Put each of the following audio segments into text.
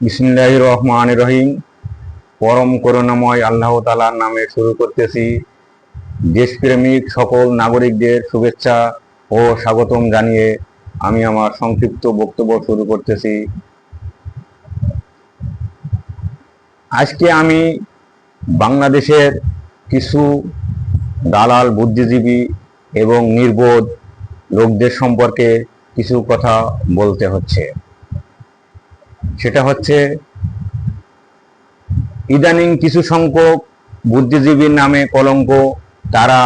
বিসমিল্লাহ রহমান রহিম। পরম করুণাময় আল্লাহ তালার নামে শুরু করতেছি। দেশপ্রেমিক সকল নাগরিকদের শুভেচ্ছা ও স্বাগতম জানিয়ে আমি আমার সংক্ষিপ্ত বক্তব্য শুরু করতেছি। আজকে আমি বাংলাদেশের কিছু দালাল বুদ্ধিজীবী এবং নির্বোধ লোকদের সম্পর্কে কিছু কথা বলতে হচ্ছে। সেটা হচ্ছে ইদানিং কিছু সংখ্যক বুদ্ধিজীবীর নামে কলঙ্ক। তারা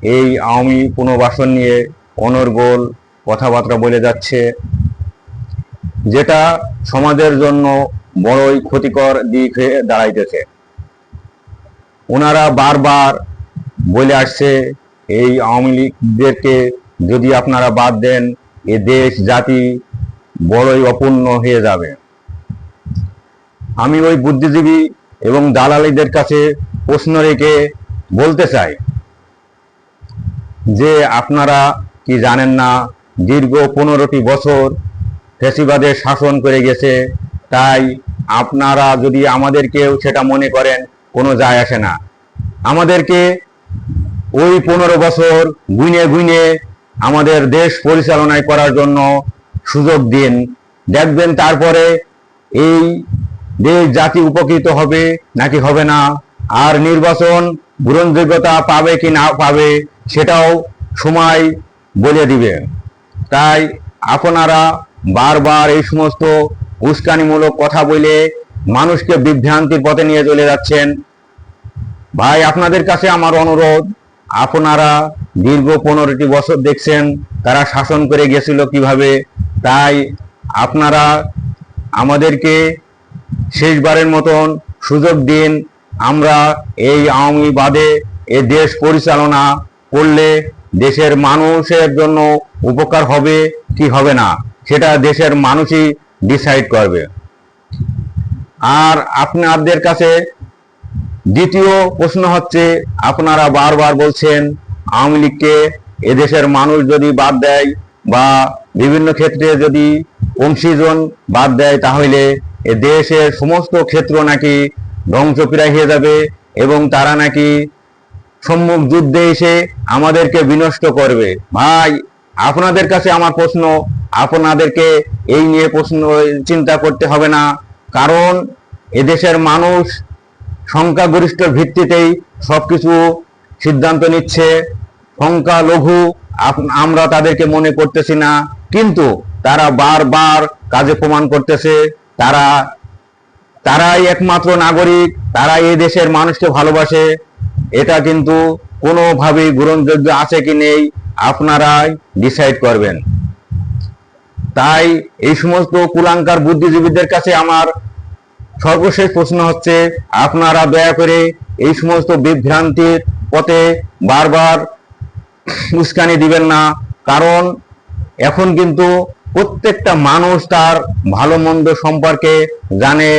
এই আওয়ামী পুনর্বাসন নিয়ে অনর্গল কথাবার্তা বলে যাচ্ছে, যেটা সমাজের জন্য বড়ই ক্ষতিকর দিক হয়ে দাঁড়াইতেছে। ওনারা বারবার বলে আসছে, এই আওয়ামী লীগদেরকে যদি আপনারা বাদ দেন, এ দেশ, জাতি বড়ই অপূর্ণ হয়ে যাবে। আমি ওই বুদ্ধিজীবী এবং দালালিদের কাছে প্রশ্ন রেখে বলতে চাই যে আপনারা কি জানেন না, দীর্ঘ পনেরোটি বছর ফেসিবাদের শাসন করে গেছে, তাই আপনারা যদি আমাদেরকেও সেটা মনে করেন, কোনো যায় আসে না। আমাদেরকে ওই পনেরো বছর গুইনে গুইনে আমাদের দেশ পরিচালনায় করার জন্য সুযোগ দিন। দেখবেন তারপরে এই দেশ জাতি উপকৃত হবে নাকি হবে না? আর নির্বাচন গ্রহণযোগ্যতা পাবে কি না পাবে সেটাও সময় বলে দিবে। তাই আপনারা বারবার এই সমস্ত উস্কানিমূলক কথা বলে মানুষকে বিভ্রান্তির পথে নিয়ে চলে যাচ্ছেন। ভাই, আপনাদের কাছে আমার অনুরোধ, আপনারা দীর্ঘ পনেরোটি বছর দেখছেন তারা শাসন করে গেছিল কীভাবে, তাই আপনারা আমাদেরকে শেষবারের মতন সুযোগ দিন। আমরা এই আওয়ামী বাদে এ দেশ পরিচালনা করলে দেশের মানুষের জন্য উপকার হবে কি হবে না, সেটা দেশের মানুষই ডিসাইড করবে। আর আপনাদের কাছে দ্বিতীয় প্রশ্ন হচ্ছে, আপনারা বারবার বলছেন আওয়ামী লীগকে এদেশের মানুষ যদি বাদ দেয় বা বিভিন্ন ক্ষেত্রে যদি অংশীজন বাদ দেয় তাহলে এ দেশের সমস্ত ক্ষেত্র নাকি ধ্বংসপ্রায় হয়ে যাবে এবং তারা নাকি সম্মুখ যুদ্ধে এসে আমাদেরকে বিনষ্ট করবে। ভাই, আপনাদের কাছে আমার প্রশ্ন, আপনাদেরকে এই নিয়ে প্রশ্ন, চিন্তা করতে হবে না। কারণ এদেশের মানুষ সংখ্যাগরিষ্ঠ ভিত্তিতেই সব কিছু সিদ্ধান্ত নিচ্ছে। সংখ্যা লঘু আপ- আমরা তাদেরকে মনে করতেছি না। কিন্তু তারা বারবার কাজে প্রমাণ করতেছে। তারা, তারাই একমাত্র নাগরিক তারা এই দেশের মানুষকে ভালোবাসে। এটা কিন্তু কোনোভাবেই গ্রহণযোগ্য আছে কি নেই, আপনারাই ডিসাইড করবেন। তাই এই সমস্ত কুলাঙ্কার বুদ্ধিজীবীদের কাছে আমার সর্বশেষ প্রশ্ন হচ্ছে, আপনারা দয়া করে এই সমস্ত বিভ্রান্তির পথে বারবার উস্কানি দিবেন না। কারণ এখন কিন্তু প্রত্যেকটা মানুষ তার ভালো মন্দ সম্পর্কে জানে,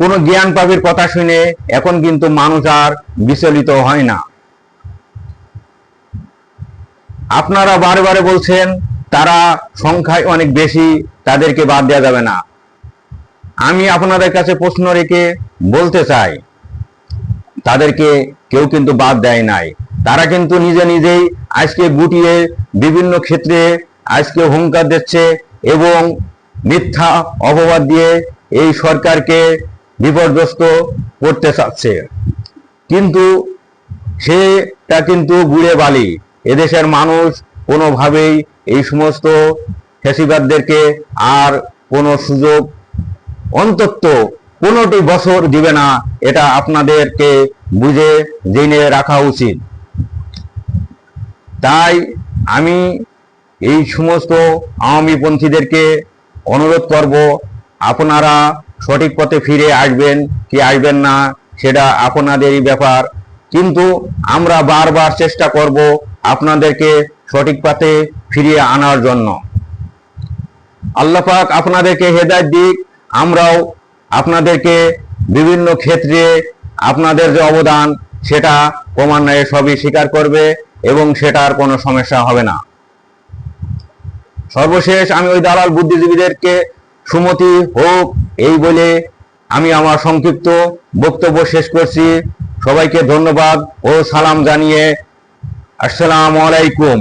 কোনো জ্ঞান পাবির কথা শুনে, এখন কিন্তু মানুষ আর বিচলিত হয় না। আপনারা বারে বারে বলছেন, তারা সংখ্যায় অনেক বেশি, তাদেরকে বাদ দেওয়া যাবে না। আমি আপনাদের কাছে প্রশ্ন রেখে বলতে চাই, তাদেরকে কেউ কিন্তু বাদ দেয় নাই। তারা কিন্তু নিজে নিজেই আজকে গুটিয়ে বিভিন্ন ক্ষেত্রে আজকে হুঙ্কার দিচ্ছে এবং মিথ্যা অপবাদ দিয়ে এই সরকারকে বিপর্যস্ত করতে চাচ্ছে। কিন্তু সেটা কিন্তু গুড়ে বালি। এদেশের মানুষ কোনোভাবেই এই সমস্ত ফেসিবাদদেরকে আর কোনো সুযোগ, অন্তত পনেরোটি বছর দিবে না, এটা আপনাদেরকে বুঝে জেনে রাখা উচিত। তাই আমি এই সমস্ত আওয়ামী পন্থীদেরকে অনুরোধ করব, আপনারা সঠিক পথে ফিরে আসবেন, কি আসবেন না, সেটা আপনাদেরই ব্যাপার। কিন্তু আমরা বারবার চেষ্টা করব আপনাদেরকে সঠিক পথে ফিরিয়ে আনার জন্য। আল্লাহ পাক আপনাদেরকে হেদায়ত দিক, আমরাও আপনাদেরকে বিভিন্ন ক্ষেত্রে আপনাদের যে অবদান, সেটা ক্রমান্বয়ে সবই স্বীকার করবে এবং সেটার কোনো সমস্যা হবে না। সর্বশেষ আমি ওই দালাল বুদ্ধিজীবীদেরকে সুমতি, হোক, এই বলে আমি আমার সংক্ষিপ্ত বক্তব্য শেষ করছি। সবাইকে ধন্যবাদ ও সালাম জানিয়ে আসসালাম আলাইকুম।